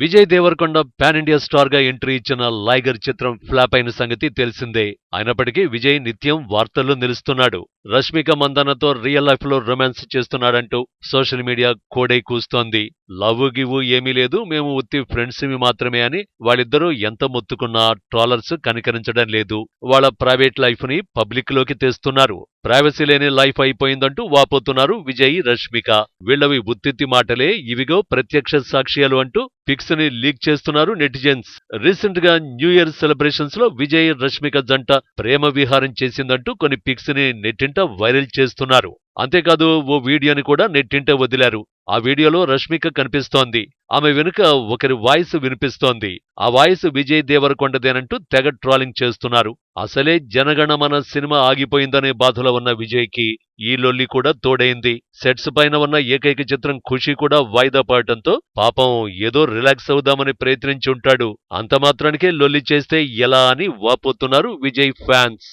Vijay Devarakonda pan India స్టార్గా entry ఇచ్చిన లైగర్ చిత్రం ఫ్లాప్ అయిన సంగతి తెలిసిందే. అయినప్పటికీ విజయ్ నిత్యం వార్తల్లో నిలుస్తున్నాడు. రష్మిక మందనతో రియల్ లైఫ్లో రొమాన్స్ చేస్తున్నాడంటూ సోషల్ మీడియా కోడై కూస్తోంది. లవ్ గివ్ ఏమీ లేదు మేము ఉత్తి ఫ్రెండ్స్ మాత్రమే అని వాళ్ళిద్దరూ ఎంత మొత్తుకున్నా ట్రాలర్స్ కనికరించడం లేదు. వాళ్ళ ప్రైవేట్ లైఫ్ని పబ్లిక్లోకి పబ్లిక్లోకి తెస్తున్నారు. ప్రైవసీ లేని లైఫ్ అయిపోయిందంటూ వాపోతున్నారు విజయ్ రష్మిక. వీళ్ళవి ఉత్తిత్తి మాటలే ఇవిగో ప్రత్యక్ష సాక్ష్యాలు అంటూ పిక్స్ని లీక్ చేస్తున్నారు నెటిజన్స్. రీసెంట్గా న్యూ ఇయర్ సెలబ్రేషన్స్లో విజయ్ రష్మిక జంట ప్రేమ విహారం చేసిందంటూ కొన్ని పిక్స్ని నెట్టింట వైరల్ చేస్తున్నారు. అంతేకాదు ఓ వీడియోని కూడా నెట్టింట వదిలారు. ఆ వీడియోలో రష్మిక కనిపిస్తోంది. ఆమె వెనుక ఒకరి వాయిస్ వినిపిస్తోంది. ఆ వాయిస్ విజయ్ దేవరకొండదేనంటూ తెగ ట్రాలింగ్ చేస్తున్నారు. అసలే జనగణమన సినిమా ఆగిపోయిందనే బాధలో ఉన్న విజయ్కి ఈ లొల్లి కూడా తోడైంది. సెట్స్ పైన ఉన్న ఏకైక చిత్రం ఖుషి కూడా వాయిదా పడటంతో పాపం ఏదో రిలాక్స్ అవుదామని ప్రయత్నించి ఉంటాడు. అంత మాత్రానికే లొల్లి చేస్తే ఎలా అని వాపోతున్నారు విజయ్ ఫ్యాన్స్.